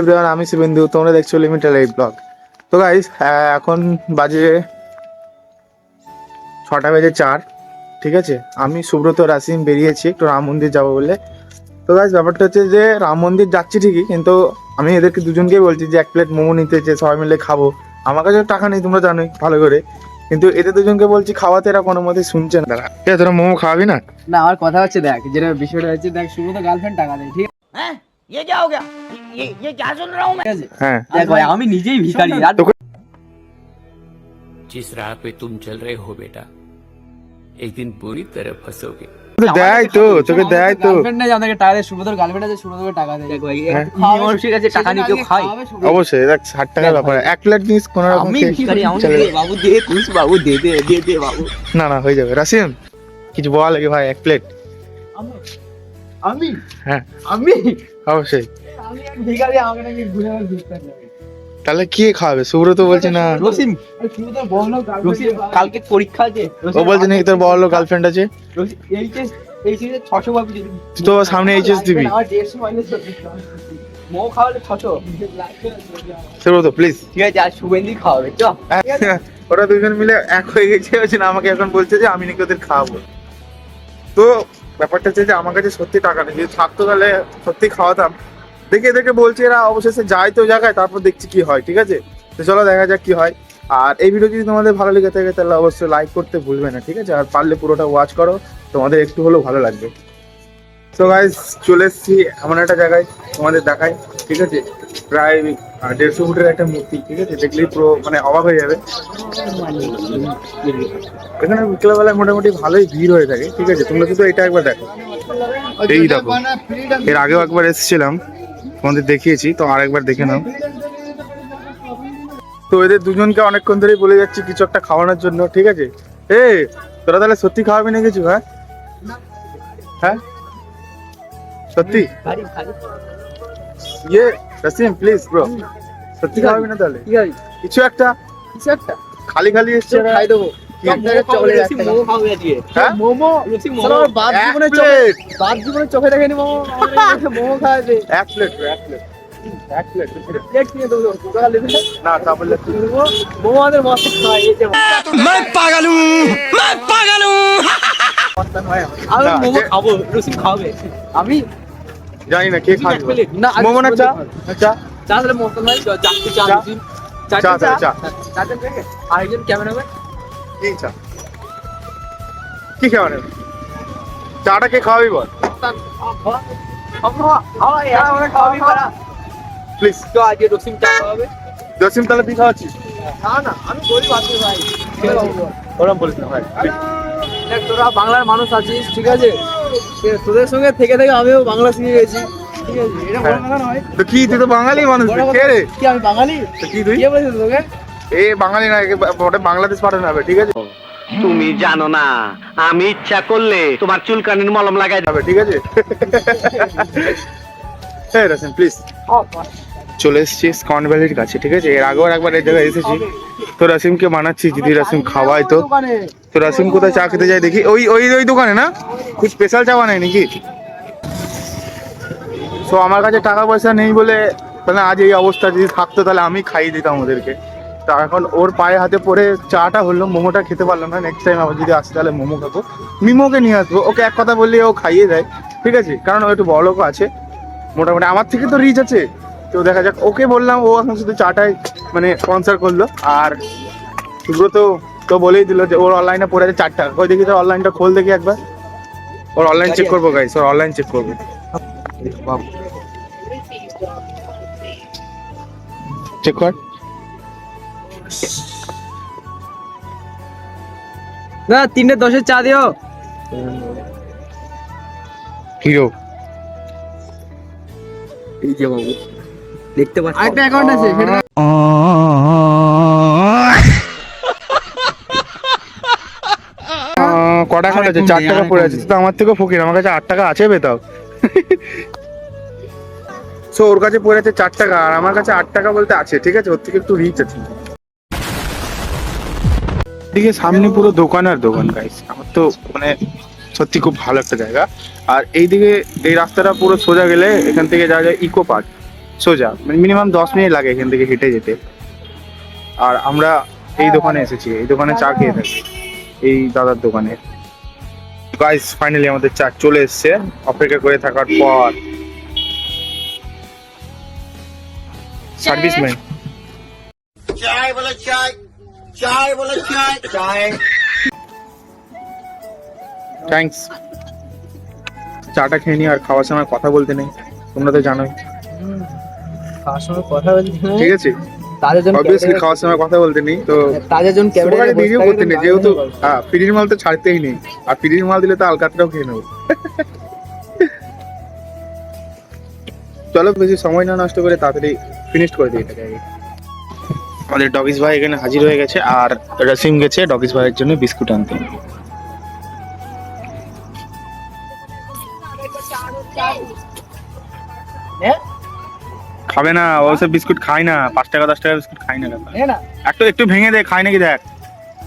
Everyone আমি শুভেন্দু তোমরা দেখছ লিমিটেড এই ব্লগ তো গাইস এখন বাজে ছটা বেজে চার ঠিক আছে? আমি সুব্রত রাসিম বেরিয়েছি একটু রাম মন্দির যাব বলে। তো গাইস ব্যাপারটা হচ্ছে যে রাম মন্দির যাচ্ছি ঠিকই কিন্তু আমি এদেরকে দুজনকেই বলছি যে এক প্লেট মোমো নিতে যে সবাই মিলে খাব। আমার কাছে টাকা নেই তোমরা জানোই ভালো করে। কিন্তু এদের দুজনকে বলছি খাওয়াতে এরা কোনো মতে শুনছে না। আছে তোরা মোমো খাওয়াবি না? না আমার কথা হচ্ছে দেখ যেটা বিষয়টা হচ্ছে দেখ শুরু তো গার্লফ্রেন্ড টাকা দেয় ঠিক हैं ये क्या हो गया ये ये क्या सुन रहा हूँ मैं আছে হ্যাঁ দেখ ভাই আমি নিজেই ভিখারি আর जिस राह पे तुम चल रहे हो बेटा एक दिन बुरी तरह फंसोगे দেয় তো তোকে দেয় তো গার্লফ্রেন্ড নেই আমাদেরকে টাকা দেয় সুব্রতর গার্লফ্রেন্ড আছে সুব্রতকে টাকা দেয় দেখ ভাই হ্যাঁ। মানুষের কাছে টাকা নিয়ে কেউ খায় অবশ্যই দেখ ষাট টাকার ব্যাপার এক প্লেট নিস কোনো রকম আমি খেয়ে ভিখারি আমি চলে দে যাবে। বাবু দে কুস বাবু দে দে দে দে বাবু না না হয়ে যাবে রাসিম কিছু বল লাগে ভাই এক প্লেট আমি হ্যাঁ আমি অবশ্যই। তাহলে কি খাওয়াবে? সুব্রত বলছে না। রসিম। কালকে পরীক্ষা আছে। ও বলছে নাকি তোর বড় গার্লফ্রেন্ড আছে? তুই তো সামনে এইচএস দিবি। মো খাওয়ালে ছশো। সুব্রত প্লিজ ঠিক আছে আর শুভেন্দি খাওয়াবে চ। ওরা দুজন মিলে এক হয়ে গেছে আমাকে এখন বলছে যে আমি নাকি ওদের খাওয়াবো। তো ব্যাপারটা হচ্ছে যে আমার কাছে সত্যি টাকা নেই। যদি থাকতো তাহলে সত্যি খাওয়াতাম। দেখে দেখে বলছি এরা অবশেষে যায় তো জায়গায়, তারপর দেখছি কি হয়, ঠিক আছে? তো চলো দেখা যাক কি হয়। আর এই ভিডিও যদি তোমাদের ভালো লেগে থাকে, তাহলে অবশ্যই লাইক করতে ভুলবে না, ঠিক আছে? আর পারলে পুরোটা ওয়াচ করো, তোমাদের একটু হলেও ভালো লাগবে। তো গাইজ চলে এসছি এমন একটা জায়গায় তোমাদের দেখাই। ঠিক আছে? প্রায় দেড়শো ফুটের একটা মূর্তি ঠিক আছে? দেখলেই পুরো মানে অবাক হয়ে যাবে। এখানে বিকেলবেলায় মোটামুটি ভালোই ভিড় হয়ে থাকে ঠিক আছে? তোমরা শুধু এটা একবার দেখো। এই দেখো এর আগেও একবার এসেছিলাম তোমাদের দেখিয়েছি তো আরেকবার দেখে নাও। তো এদের দুজনকে অনেকক্ষণ ধরেই বলে যাচ্ছি কিছু একটা খাওয়ানোর জন্য ঠিক আছে? এ তোরা তাহলে সত্যি খাওয়াবি না কিছু হ্যাঁ? হ্যাঁ? সত্যি? ইয়ে রাসিম প্লিজ ব্রো সত্যি খাওয়াবি না তাহলে? ঠিক আছে কিছু একটা? কিছু একটা। খালি খালি এসছে? খাই দেবো। কি? মোমো খাওয়াবে হ্যাঁ? মোমো? চোখে মোমো। মোমো। খাওয়াবে এক প্লেট এক প্লেট এক প্লেট না মোমো আমাদের মস্ত খাওয়াই এই যে আমি মোমো খাব রসিম খাওয়াবে আমি জানি না কে খাবে। না, মোমো না চা? চা? চা তাহলে মস্ত ভাই চারটে চা চা। রসিম চা, চা? চা। প্যাকেট আরেকজন ক্যামেরাম্যান? কি চা। কি চাটা কে খাওয়াবি বল? প্লিজ তো আজকে রসিম চা খাওয়াবে। জসিম তাহলে তুই খাওয়াচ্ছিস? না না আমি গরিব আছি ভাই। ওরম বলিস না ভাই তোরা বাংলার মানুষ আছিস ঠিক আছে, তোদের সঙ্গে থেকে থেকে আমিও বাংলা শিখে গেছি। ঠিক আছে? এটা বড় কথা নয়। তো কি তুই তো বাঙালি মানুষ কে রে? কি আমি বাঙালি? তো কি তুই? তোকে? এ বাঙালি না ওটা বাংলাদেশ পাঠানো হবে ঠিক আছে? তুমি জানো না আমি ইচ্ছা করলে তোমার চুলকানির মলম লাগাই যাবে ঠিক আছে? হ্যাঁ প্লিজ চলে এসেছি স্কন ভ্যালির কাছে ঠিক আছে? এর আগেও একবার এই জায়গায় এসেছি। তো রাসিমকে মানাচ্ছি যদি রাসিম খাওয়াই তো। তো রাসিম কোথায় চা খেতে যায় দেখি। ওই ওই ওই দোকানে না? খুব স্পেশাল চা বানায় নাকি? তো আমার কাছে টাকা পয়সা নেই বলে, তাহলে আজ এই অবস্থা, যদি থাকতো তাহলে আমি খাইয়ে দিতাম ওদেরকে। তা এখন ওর পায়ে হাতে পরে চাটা হলো, মোমোটা খেতে পারলাম না নেক্সট টাইম আবার যদি আসে তাহলে মোমো খাব। মিমোকে নিয়ে আসব, ওকে এক কথা বললে ও খাইয়ে দেয়, ঠিক আছে? কারণ ও একটু বড় লোক আছে, মোটামুটি আমার থেকে তো রিচ আছে। তো দেখা যাক, ওকে বললাম, ও এখন শুধু চাটাই মানে স্পন্সর করল। আর সুব্রত তো বলেই দিল যে ওর অনলাইনে পড়ে আছে চার টাকা ওই দেখি তোর অনলাইনটা খোল দেখি একবার। ওর অনলাইন চেক করব গাইস ওর অনলাইন চেক করব। চেক কর। না তিনটে দশের চা দিও। হিরো। এই যে বাবু। দেখতে পাচ্ছি। আরেকটা অ্যাকাউন্ট আছে সেটা এখন আছে চার টাকা পড়ে আছে তো আমার থেকেও ফকির আমার কাছে আট টাকা আছে বেতাও সো ওর কাছে পড়ে আছে চার টাকা আর আমার কাছে আট টাকা বলতে আছে ঠিক আছে? ওর থেকে একটু রিচ আছে। দিকে সামনে পুরো দোকান আর দোকান গাইস আমার তো মানে সত্যি খুব ভালো একটা জায়গা। আর এইদিকে এই রাস্তাটা পুরো সোজা গেলে এখান থেকে যাওয়া যায় ইকো পার্ক সোজা মানে মিনিমাম দশ মিনিট লাগে এখান থেকে হেঁটে যেতে। আর আমরা এই দোকানে এসেছি এই দোকানে চা খেয়ে থাকি এই দাদার দোকানে। গাইস ফাইনালি আমাদের চা চলে এসেছে। অপেক্ষা করে থাকার পর। সার্ভিসম্যান থ্যাঙ্কস চাটা খেয়ে নি আর খাওয়ার সময় কথা বলতে নেই। তোমরা তো জানোই। তার সঙ্গে কথা বলছি না। ঠিক আছে? তাদের জন্য অবভিয়াসলি খাওয়ার সময় কথা বলতে নেই তো তাদের জন্য সবাই ভিডিও করতে নেই যেহেতু হ্যাঁ ফ্রির মাল তো ছাড়তেই নেই আর মাল দিলে তো আলকাতরাও খেয়ে নেব। চলো বেশি সময় না নষ্ট করে তাড়াতাড়ি ফিনিশ করে দিই। এটাকে আমাদের ডগিস ভাই এখানে হাজির হয়ে গেছে আর রসিম গেছে ডগিস ভাইয়ের জন্য বিস্কুট আনতে। খাবে না ও সব বিস্কুট খায় না পাঁচ টাকা দশ টাকা বিস্কুট খায় না না। একটু একটু ভেঙে দে খাই নাকি দেখ।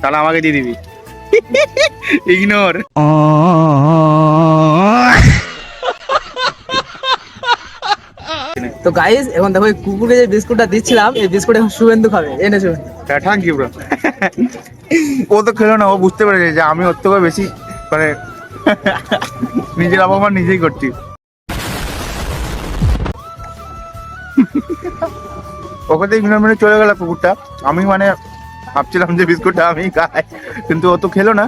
তাহলে আমাকে দিয়ে দিবি। ইগনোর তো গাইস এখন দেখো এই কুকুরকে যে বিস্কুটটা দিচ্ছিলাম এই বিস্কুট এখন শুভেন্দু খাবে। এনে শুভেন্দু। থ্যাংক ইউ ব্রো ও তো খেলো না ও বুঝতে পেরেছে যে আমি ওর থেকে বেশি মানে নিজের অপমান নিজেই করছি। তো ইগনোর মেরে চলে গেল কুকুরটা আমি মানে ভাবছিলাম যে বিস্কুটটা আমি খাই, কিন্তু ও তো খেলো না।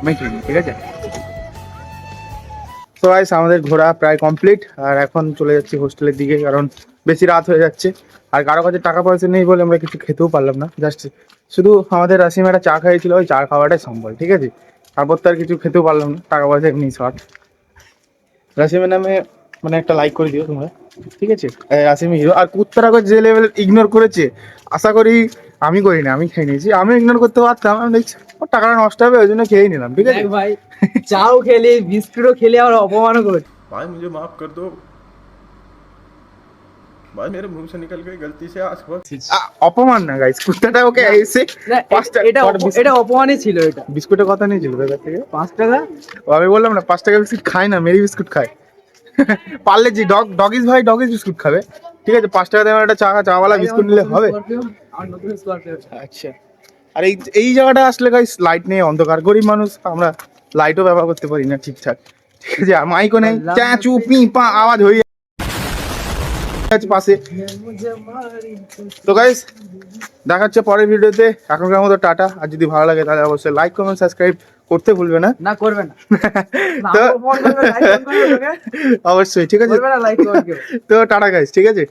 আমি খেলি ঠিক আছে? তো গাইস আমাদের ঘোরা প্রায় কমপ্লিট আর এখন চলে যাচ্ছি হোস্টেলের দিকে, কারণ বেশি রাত হয়ে যাচ্ছে। আর কারও কাছে টাকা পয়সা নেই বলে আমরা কিছু খেতেও পারলাম না জাস্ট শুধু আমাদের রাসিম একটা চা খাইছিল ওই চা খাওয়াটাই সম্বল, ঠিক আছে? তারপর তো আর কিছু খেতেও পারলাম না, টাকা পয়সা এমনি শর্ট রাসিমের নামে মানে একটা লাইক করে দিও তোমরা। ঠিক আছে? আসিমি হিরো। আর কুত্তারাকে যে লেভেল ইগনোর করেছে? আশা করি আমি করি না আমি খেয়ে নিয়েছি। আমি ইগনোর করতে পারতাম আমি দেখছি টাকাটা নষ্ট হবে ওই জন্য খেয়েই নিলাম ঠিক আছে? ভাই চাও খেলে বিস্কুটও খেলে আর অপমান করছে ভাই মুঝে মাফ কর দো। ছিল এটা। বিস্কুটের কথা নেই ছিল পাঁচ টাকা? আমি বললাম না পাঁচ টাকা বিস্কুট খায় না মেরি বিস্কুট খায়। পারলে জি ডগ ডগিস ভাই ডগিস বিস্কুট খাবে। ঠিক আছে, পাঁচ টাকা দেওয়ার একটা চা চাওয়ালা বিস্কুট নিলে হবে। আচ্ছা। আর এই এই জায়গাটা আসলে গাইস লাইট নেই, অন্ধকার। গরিব মানুষ, আমরা লাইটও ব্যবহার করতে পারি না ঠিকঠাক। ঠিক আছে, আর মাইকও নেই। চা চু পি আওয়াজ যাচ্ছে পাশে। তো গাইস দেখা হচ্ছে পরের ভিডিওতে এখনকার মতো টাটা। আর যদি ভালো লাগে, তাহলে অবশ্যই লাইক কমেন্ট সাবস্ক্রাইব করতে ভুলবে না না করবে না তো। অবশ্যই ঠিক আছে। তো টাটা গাইস ঠিক আছে